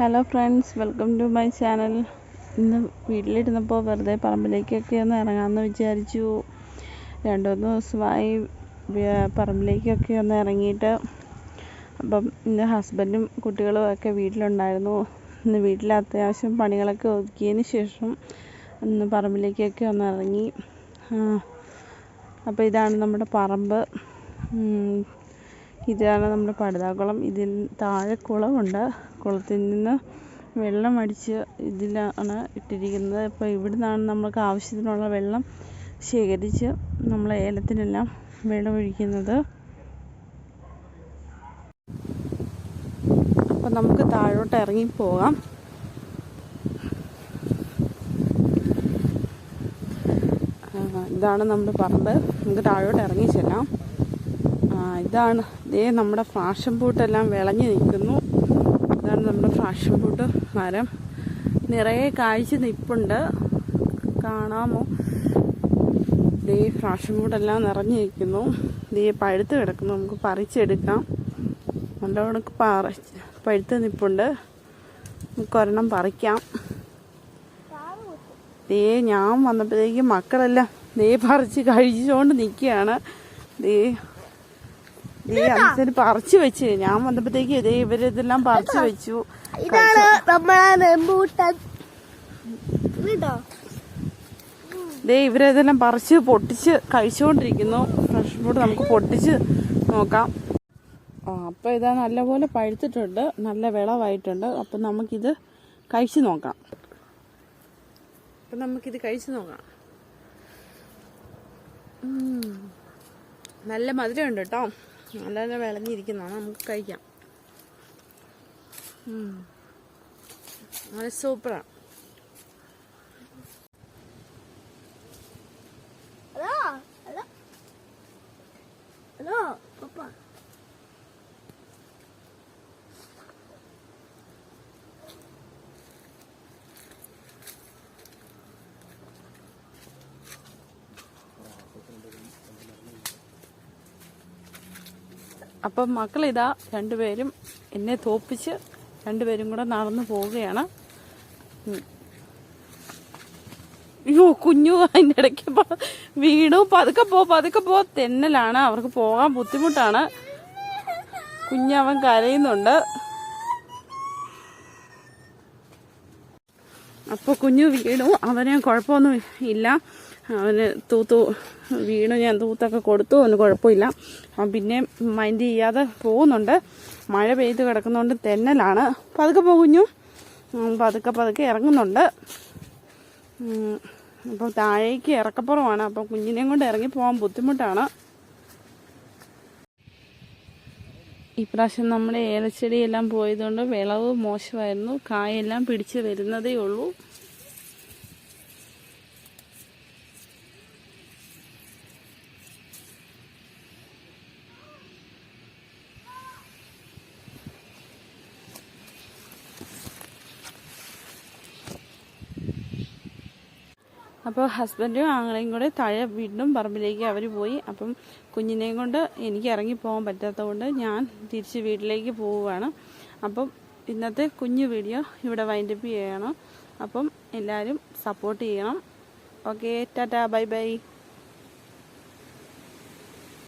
Hello friends welcome to my channel ഇന്ന് വീട്ടിലിരുന്നപ്പോൾ വെറുതെ പറമ്പിലേക്കൊക്കെ ഒന്ന് ഇറങ്ങാമെന്ന് വിചാരിച്ചു. രണ്ടു മൂന്ന് ദിവസമായി പറമ്പിലേക്കൊക്കെ ഒന്ന് ഇറങ്ങിയിട്ട് അപ്പം ഇന്ന് ഹസ്ബൻഡും കുട്ടികളും ഒക്കെ വീട്ടിലുണ്ടായിരുന്നു. ഇന്ന് വീട്ടിലെ അത്യാവശ്യം പണികളൊക്കെ ഒതുക്കിയതിന് ശേഷം ഒന്ന് പറമ്പിലേക്കൊക്കെ ഒന്ന് ഇറങ്ങി അപ്പോൾ ഇതാണ് നമ്മുടെ പറമ്പ്. ഇതാണ് നമ്മുടെ പടുതാക്കുളം. ഇതിൽ താഴെ കുളമുണ്ട്. കുളത്തിൽ നിന്ന് വെള്ളം അടിച്ച് ഇതിലാണ് ഇട്ടിരിക്കുന്നത്. അപ്പോൾ ഇവിടുന്നാണ് നമുക്ക് ആവശ്യത്തിനുള്ള വെള്ളം ശേഖരിച്ച് നമ്മൾ ഏലത്തിനെല്ലാം വെള്ളമൊഴിക്കുന്നത് അപ്പം നമുക്ക് താഴോട്ട് ഇറങ്ങി പോകാം. ഇതാണ് നമ്മുടെ പറമ്പ്. നമുക്ക് താഴോട്ട് ഇറങ്ങി ചെല്ലാം. ഇതാണ്. ദേ നമ്മുടെ ഫ്രാഷൻ ബൂട്ടെല്ലാം വിളഞ്ഞു നിൽക്കുന്നു. ഇതാണ് നമ്മുടെ ഫ്രാഷൻ ബൂട്ട് മരം. നിറയെ കാഴ്ച നിൽപ്പുണ്ട് കാണാമോ? ദേ ഫ്രാഷൻ ബൂട്ടെല്ലാം നിറഞ്ഞു നിൽക്കുന്നു. ദേ പഴുത്ത് കിടക്കുന്നു. നമുക്ക് പറിച്ചെടുക്കാം. നല്ലവണ്ണം പറ പഴുത്ത് നിൽപ്പുണ്ട് നമുക്ക് ഒരെണ്ണം പറിക്കാം. ദേ ഞാൻ വന്നപ്പോഴത്തേക്കും മക്കളെല്ലാം ദേ പറിച്ച് കഴിച്ചുകൊണ്ട് നിൽക്കുകയാണ്. ദേ അനുസരിച്ച് പറിച്ചു വെച്ച്. ഞാൻ വന്നപ്പോഴത്തേക്ക് ദേ ഇവരിതെല്ലാം പറിച്ചു വെച്ചു. ഇതാണ് നമ്മളെ റംബൂട്ടാൻ. ഇതോ. ദേ ഇവരിതെല്ലാം പറിച്ച് പൊട്ടിച്ച് കഴിച്ചുകൊണ്ടിരിക്കുന്നു ഫ്രഷ് ഫ്രൂട്ട് നമുക്ക് പൊട്ടിച്ച് നോക്കാം. ആ അപ്പോൾ ഇതാ നല്ലപോലെ പഴുത്തിട്ടുണ്ട്. നല്ല വിളവായിട്ടുണ്ട്. അപ്പം നമുക്കിത് കഴിച്ച് നോക്കാം. അപ്പം നമുക്കിത് കഴിച്ച് നോക്കാം. നല്ല മധുരമുണ്ട് കേട്ടോ. നല്ല നല്ല വിളഞ്ഞിരിക്കുന്നതാണ്. നമുക്ക് കഴിക്കാം. നല്ല സൂപ്പറാണ് ഹലോ ഹലോ ഹലോ പപ്പ അപ്പം മക്കളിതാ രണ്ടുപേരും എന്നെ തോപ്പിച്ച് രണ്ടുപേരും കൂടെ നടന്നു പോവുകയാണ്. അയ്യോ കുഞ്ഞു അതിന്റെ ഇടയ്ക്ക് വീണു. പതുക്കെ പോ പതുക്കെ പോ. തെന്നലാണ്. അവർക്ക് പോകാൻ ബുദ്ധിമുട്ടാണ്. കുഞ്ഞവൻ കരയുന്നുണ്ട്. അപ്പോൾ കുഞ്ഞു വീണു. അവനെ കുഴപ്പമൊന്നും ഇല്ല. അവന് തൂത്തു വീണു ഞാൻ തൂത്തൊക്കെ കൊടുത്തു അവന് കുഴപ്പമില്ല. അവൻ പിന്നെ മൈൻഡ് ചെയ്യാതെ പോകുന്നുണ്ട്. മഴ പെയ്ത് കിടക്കുന്നതുകൊണ്ട് തെന്നലാണ്. പതുക്കെ പോകുഞ്ഞു. പതുക്കെ പതുക്കെ ഇറങ്ങുന്നുണ്ട്. അപ്പം താഴേക്ക് ഇറക്കപ്പുറമാണ്. അപ്പോൾ കുഞ്ഞിനെയും കൊണ്ട് ഇറങ്ങി പോകാൻ ബുദ്ധിമുട്ടാണ്. ഇപ്രാവശ്യം നമ്മുടെ ഏലച്ചെടിയെല്ലാം പോയതുകൊണ്ട് വിളവ് മോശമായിരുന്നു. കായെല്ലാം പിടിച്ച് വരുന്നതേ ഉള്ളൂ. അപ്പോൾ ഹസ്ബൻഡും ആങ്ങളെയും കൂടെ താഴെ വീണ്ടും പറമ്പിലേക്ക് അവർ പോയി. അപ്പം കുഞ്ഞിനെയും കൊണ്ട് എനിക്ക് ഇറങ്ങി പോകാൻ പറ്റാത്തതുകൊണ്ട് ഞാൻ തിരിച്ച് വീട്ടിലേക്ക് പോവുകയാണ്. അപ്പം ഇന്നത്തെ കുഞ്ഞു വീഡിയോ ഇവിടെ വൈൻഡപ്പ് ചെയ്യണം. അപ്പം എല്ലാവരും സപ്പോർട്ട് ചെയ്യണം. Okay tata bye bye